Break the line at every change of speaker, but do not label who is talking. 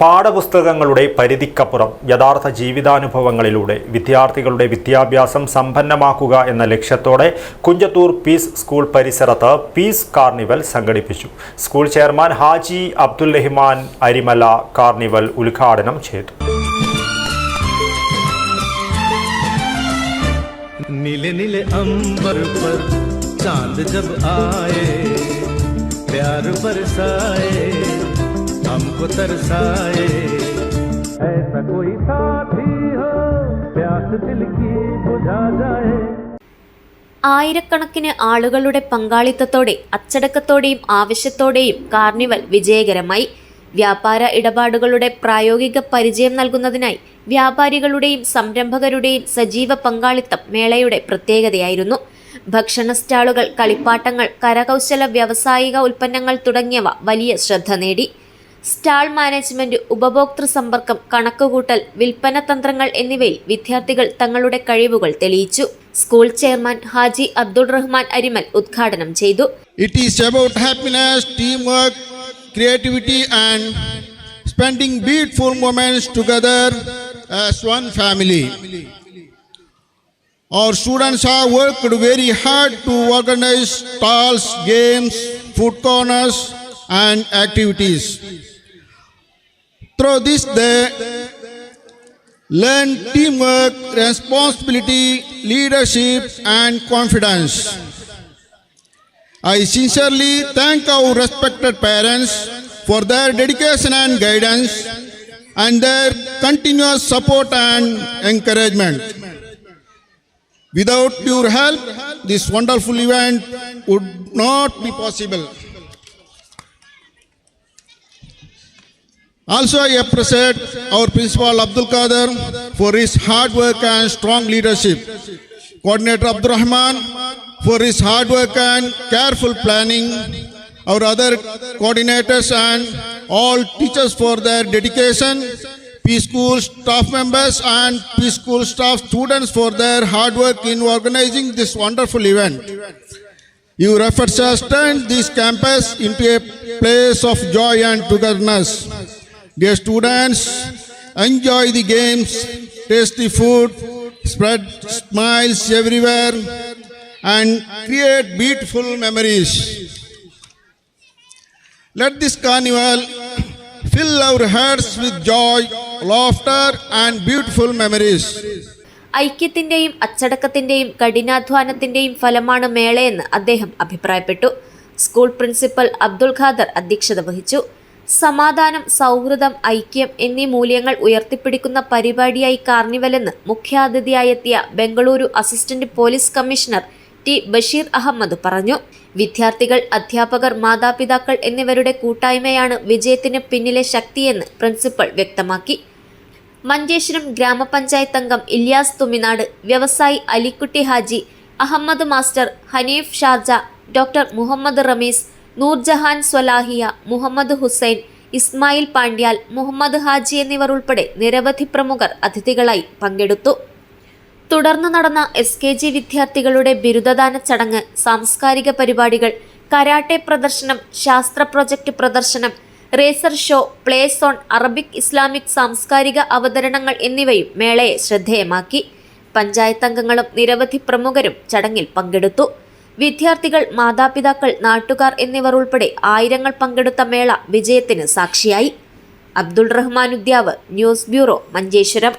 പാഠപുസ്തകങ്ങളുടെ പരിധിക്കപ്പുറം യഥാർത്ഥ ജീവിതാനുഭവങ്ങളിലൂടെ വിദ്യാർത്ഥികളുടെ വിദ്യാഭ്യാസം സമ്പന്നമാക്കുക എന്ന ലക്ഷ്യത്തോടെ കുഞ്ചത്തൂർ പീസ് സ്കൂൾ പരിസരത്ത് പീസ് കാർണിവൽ സംഘടിപ്പിച്ചു school chairman Haji Abdul Rahman Arimala carnival ഉദ്ഘാടനം ചെയ്തു
नीले नीले अंबर पर चांद जब आए प्यार बरसाए हमको तरसाए ऐसा कोई साथी हो प्यास दिल की बुझा जाए
ആയിരക്കണക്കിന് ആളുകളുടെ പങ്കാളിത്തത്തോടെ അച്ചടക്കത്തോടെയും ആവശ്യത്തോടെയും കാർണിവൽ വിജയകരമായി വ്യാപാര ഇടപാടുകളുടെ പ്രായോഗിക പരിചയം നൽകുന്നതിനായി വ്യാപാരികളുടെയും സംരംഭകരുടെയും സജീവ പങ്കാളിത്തം മേളയുടെ പ്രത്യേകതയായിരുന്നു ഭക്ഷണ സ്റ്റാളുകൾ കളിപ്പാട്ടങ്ങൾ കരകൗശല വ്യാവസായിക ഉൽപ്പന്നങ്ങൾ തുടങ്ങിയവ വലിയ ശ്രദ്ധ നേടി സ്റ്റാൾ മാനേജ്മെന്റ് ഉപഭോക്തൃ സമ്പർക്കം കണക്കുകൂട്ടൽ വിൽപ്പന തന്ത്രങ്ങൾ എന്നിവയിൽ വിദ്യാർത്ഥികൾ തങ്ങളുടെ കഴിവുകൾ തെളിയിച്ചു. സ്കൂൾ ചെയർമാൻ ഹാജി അബ്ദുൾ റഹ്മാൻ അരിമൽ ഉദ്ഘാടനം ചെയ്തു.
It is about happiness team work creativity and spending beautiful moments together as one family our students are worked very hard to organise stalls games food corners and activities Through this, they learn teamwork, responsibility, leadership, and confidence. I sincerely thank our respected parents for their dedication and guidance and their continuous support and encouragement. Without your help, this wonderful event would not be possible. Also, I appreciate our principal Abdul Qadir for his hard work and strong leadership. Coordinator Abdul Rahman for his hard work and careful planning. Our other coordinators and all teachers for their dedication. Peace School staff members and Peace School staff students for their hard work in organizing this wonderful event. Your efforts have turned this campus into a place of joy and togetherness. Dear students, enjoy the games, tasty food, spread smiles everywhere, and create beautiful memories. Let this carnival fill our hearts with joy, laughter, and beautiful memories.
ഐക്യത്തിന്റെയും അച്ചടക്കത്തിന്റെയും കഠിനാധ്വാനത്തിന്റെയും ഫലമാണ് മേളയെന്ന് അദ്ദേഹം അഭിപ്രായപ്പെട്ടു school principal Abdul Khader അധ്യക്ഷത വഹിച്ചു സമാധാനം സൗഹൃദം ഐക്യം എന്നീ മൂല്യങ്ങൾ ഉയർത്തിപ്പിടിക്കുന്ന പരിപാടിയായി കാർണിവലെന്ന് മുഖ്യാതിഥിയായെത്തിയ Bengaluru assistant police commissioner T Basheer Ahmed പറഞ്ഞു. വിദ്യാർത്ഥികൾ അധ്യാപകർ മാതാപിതാക്കൾ എന്നിവരുടെ കൂട്ടായ്മയാണ് വിജയത്തിന് പിന്നിലെ ശക്തിയെന്ന് പ്രിൻസിപ്പൽ വ്യക്തമാക്കി. മഞ്ചേശ്വരം ഗ്രാമപഞ്ചായത്ത് അംഗം ഇല്യാസ് തുമിനാട് വ്യവസായി Alikutty Haji Ahmed master Haneef Sharjah doctor Muhammad Rameez Noorjahan Swalahiya Muhammad Hussain Ismail Pandyal Muhammad Haji എന്നിവർ ഉൾപ്പെടെ നിരവധി പ്രമുഖർ അതിഥികളായി പങ്കെടുത്തു. തുടർന്ന് നടന്ന എസ് കെ ജി വിദ്യാർത്ഥികളുടെ ബിരുദദാന ചടങ്ങ് സാംസ്കാരിക പരിപാടികൾ കരാട്ടെ പ്രദർശനം ശാസ്ത്ര പ്രൊജക്ട് പ്രദർശനം racer show play zone Arabic Islamic സാംസ്കാരിക അവതരണങ്ങൾ എന്നിവയും മേളയെ ശ്രദ്ധേയമാക്കി. പഞ്ചായത്ത് അംഗങ്ങളും നിരവധി പ്രമുഖരും ചടങ്ങിൽ പങ്കെടുത്തു. വിദ്യാർത്ഥികൾ മാതാപിതാക്കൾ നാട്ടുകാർ എന്നിവർ ഉൾപ്പെടെ ആയിരങ്ങൾ പങ്കെടുത്ത മേള വിജയത്തിന് സാക്ഷിയായി. Abdul Rahman Udyav news bureau Manjeshwaram.